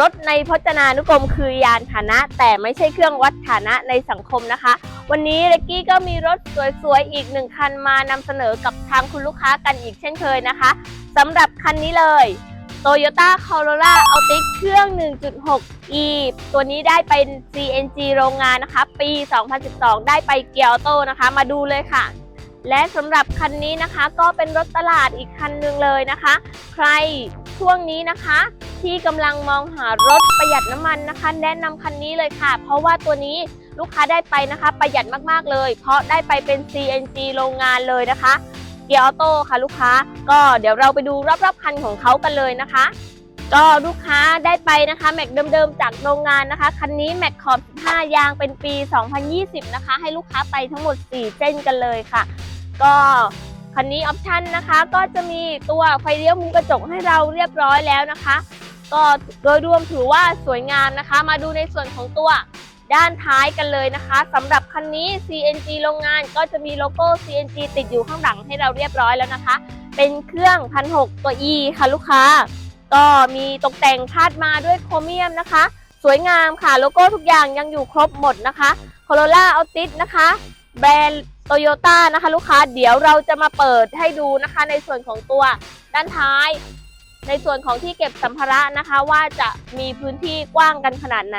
รถในพจนานุกรมคือยานฐานะ แต่ไม่ใช่เครื่องวัดฐานะในสังคมนะคะ วันนี้เล็กกี้ก็มีรถสวยๆ อีกหนึ่งคันมานำเสนอกับทางคุณลูกค้ากันอีกเช่นเคยนะคะสำหรับคันนี้เลย Toyota Corolla Altis เครื่อง 1.6e ตัวนี้ได้เป็น CNG โรงงานนะคะ ปี 2012 ได้ไปเกียร์ออโตนะคะ มาดูเลยค่ะและสำหรับคันนี้นะคะก็เป็นรถตลาดอีกคันหนึ่งเลยนะคะ ใคร ช่วงนี้นะคะ ที่กำลังมองหารถประหยัดน้ำมันนะคะ แนะนำคันนี้เลยค่ะ เพราะว่าตัวนี้ลูกค้าได้ไปนะคะ ประหยัดมากๆเลย เพราะได้ไปเป็น CNG โรงงานเลยนะคะเกียร์ออโต้ค่ะลูกค้า ก็เดี๋ยวเราไปดูรอบๆคันของเขากันเลยนะคะ ก็ลูกค้าได้ไปนะคะแม็กเดิมๆจากโรงงานนะคะ คันนี้แม็กขอบ 15 ยางเป็นปี 2020 นะคะ ให้ลูกค้าไปทั้งหมด 4 เส้นกันเลยค่ะ ก็ คันนี้ออปชันนะคะก็จะมีตัวไฟเลี้ยวมุมกระจกให้เราเรียบร้อยแล้วนะคะ ก็โดยรวมถือว่าสวยงามนะคะ มาดูในส่วนของตัวด้านท้ายกันเลยนะคะสำหรับคันนี้ CNG โรงงานก็จะมีโลโก้ CNG ติดอยู่ข้างหลังให้เราเรียบร้อยแล้วนะคะ เป็นเครื่องพันหตัว E ค่ะลูกค้า ก็มีตกแต่งคาดมาด้วยโครเมียมนะคะ สวยงามค่ะโลโก้ทุกอย่างยังอยู่ครบหมดนะคะ Corolla Altis นะคะ แบรนด์โตโยต้านะคะลูกค้าเดี๋ยวเราจะมาเปิดให้ดูนะคะในส่วนของตัวด้านท้าย ในส่วนของที่เก็บสัมภาระนะคะว่าจะมีพื้นที่กว้างกันขนาดไหน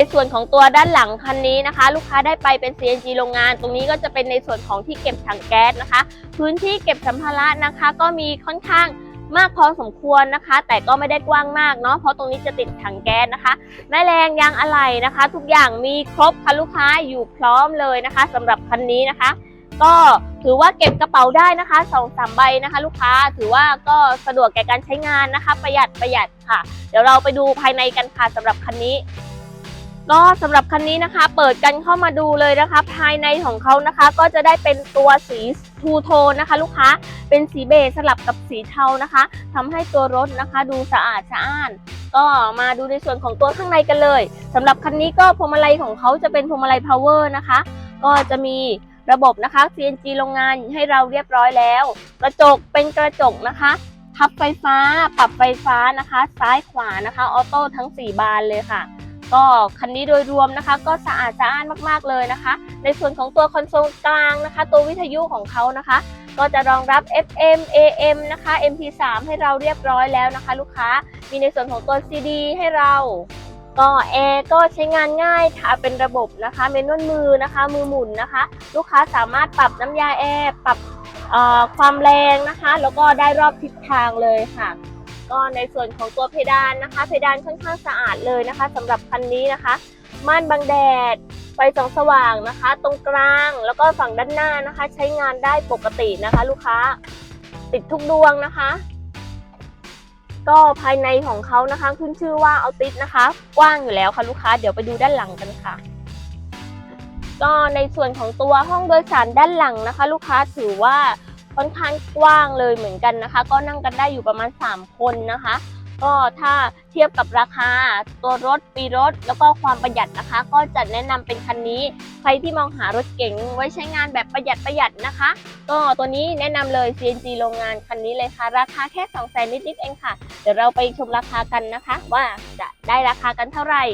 ในส่วนของตัวด้านหลังคันนี้นะคะ ลูกค้าได้ไปเป็น CNG โรงงาน ตรงนี้ก็จะเป็นในส่วนของที่เก็บถังแก๊สนะคะ พื้นที่เก็บสัมภาระนะคะ ก็มีค่อนข้างมากพอสมควรนะคะ แต่ก็ไม่ได้กว้างมากเนาะเพราะตรงนี้จะติดถังแก๊สนะคะ แม่แรงยางอะไหล่นะคะ ทุกอย่างมีครบค่ะลูกค้าอยู่พร้อมเลยนะคะสำหรับคันนี้นะคะ ก็ถือว่าเก็บกระเป๋าได้นะคะสองสามใบนะคะ ลูกค้าถือว่าก็สะดวกแก่การใช้งานนะคะ ประหยัดประหยัดค่ะ เดี๋ยวเราไปดูภายในกันค่ะสำหรับคันนี้ ก็สำหรับคันนี้นะคะ เปิดกันเข้ามาดูเลยนะคะ ภายในของเขานะคะ ก็จะได้เป็นตัวสีทูโทนนะคะ ลูกค้าเป็นสีเบจสลับกับสีเทานะคะทำให้ตัวรถนะคะ ดูสะอาดสะอ้าน ก็มาดูในส่วนของตัวข้างในกันเลยสำหรับคันนี้ก็พวงมาลัยของเขาจะเป็นพวงมาลัย power นะคะ ก็จะมีระบบนะคะ CNG โรงงานให้เราเรียบร้อยแล้ว กระจกเป็นกระจกนะคะพับไฟฟ้า ปรับไฟฟ้านะคะ ซ้ายขวานะคะ ออโต้ทั้ง 4 บานเลยค่ะ ก็คันนี้โดยรวมนะคะก็สะอาดสะอ้านมากๆเลยนะคะ ในส่วนของตัวคอนโซลกลางนะคะ ตัววิทยุของเขานะคะ ก็จะรองรับ FM AM นะคะ MP3 ให้เราเรียบร้อยแล้วนะคะ ลูกค้ามีในส่วนของตัว CD ให้เราก็แอร์ก็ใช้งานง่ายค่ะเป็นระบบนะคะเมนวลมือนะคะมือหมุนนะคะ ลูกค้าสามารถปรับน้ำยาแอร์ปรับความแรงนะคะ แล้วก็ได้รอบทิศทางเลยค่ะ ก็ในส่วนของตัวเพดานนะคะ เพดานค่อนข้างสะอาดเลยนะคะสำหรับคันนี้นะคะ ม่านบังแดดไฟส่องสว่างนะคะ ตรงกลางแล้วก็ฝั่งด้านหน้านะคะ ใช้งานได้ปกตินะคะ ลูกค้าติดทุกดวงนะคะ ก็ภายในของเขานะคะ ขึ้นชื่อว่าเอาติสนะคะ กว้างอยู่แล้วค่ะลูกค้า เดี๋ยวไปดูด้านหลังกันค่ะ ก็ในส่วนของตัวห้องโดยสารด้านหลังนะคะ ลูกค้าถือว่า ค่อนข้างกว้างเลยเหมือนกันนะคะ ก็นั่งกันได้อยู่ประมาณ 3 คนนะคะ ก็ถ้าเทียบกับราคาตัวรถปีรถ แล้วก็ความประหยัดนะคะ ก็จะแนะนำเป็นคันนี้ ใครที่มองหารถเก๋งไว้ใช้งานแบบประหยัดประหยัดนะคะ ก็ตัวนี้แนะนำเลย CNG โรงงานคันนี้เลยค่ะ ราคาแค่2 0 0 0 0 0นิดๆเองค่ะ เดี๋ยวเราไปชมราคากันนะคะ ว่าจะได้ราคากันเท่าไหร่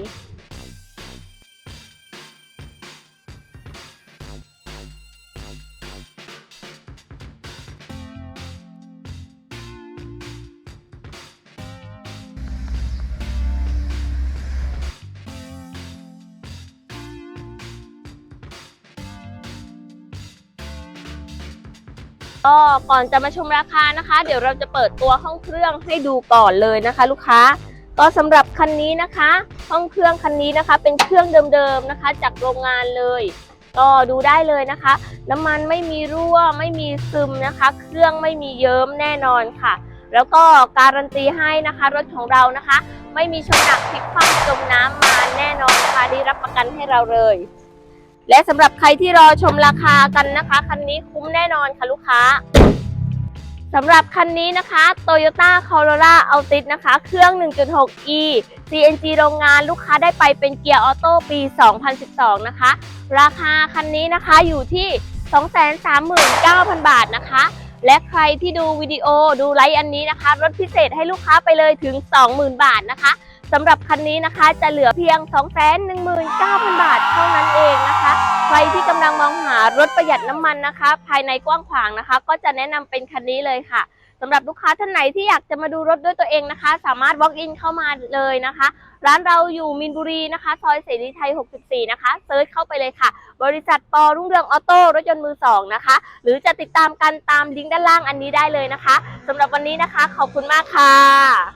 ก็ก่อนจะมาชมราคานะคะ เดี๋ยวเราจะเปิดตัวห้องเครื่องให้ดูก่อนเลยนะคะ ลูกค้า ก็สำหรับคันนี้นะคะ ห้องเครื่องคันนี้นะคะ เป็นเครื่องเดิมๆนะคะ จากโรงงานเลย ก็ดูได้เลยนะคะ น้ำมันไม่มีรั่วไม่มีซึมนะคะ เครื่องไม่มีเยิ้มแน่นอนค่ะ แล้วก็การันตีให้นะคะ รถของเรานะคะ ไม่มีชนหนักพลิกคว่ำจมน้ำมาแน่นอนนะคะได้รับประกันให้เราเลย และสำหรับใครที่รอชมราคากันนะคะ คันนี้คุ้มแน่นอนค่ะลูกค้าสำหรับคันนี้นะคะ Toyota Corolla Altis นะคะ เครื่อง 1.6e CNG โรงงานลูกค้าได้ไปเป็นเกียร์ออโต้ปี 2012 นะคะ ราคาคันนี้นะคะอยู่ที่ 239,000 บาทนะคะ และใครที่ดูวิดีโอดูไลฟ์อันนี้นะคะลดพิเศษให้ลูกค้าไปเลยถึง 20,000 บาทนะคะสำหรับคันนี้นะคะจะเหลือเพียง 219,000 บาทเท่านั้นเอง รที่กำลังมองหารถประหยัดน้ำมันนะคะ ภายในกว้างขวางนะคะ ก็จะแนะนำเป็นคันนี้เลยค่ะสำหรับลูกค้าท่านไหนที่อยากจะมาดูรถด้วยตัวเองนะคะ สามารถ walk in เข้ามาเลยนะคะ ร้านเราอยู่มินบุรีนะคะ ซอยเสรีไทย 64 นะคะเซิร์ชเข้าไปเลยค่ะ บริษัทปอรุ่งเรืองออโต้รถยนต์มือสองนะคะ หรือจะติดตามกันตามลิงก์ด้านล่างอันนี้ได้เลยนะคะสำหรับวันนี้นะคะ ขอบคุณมากค่ะ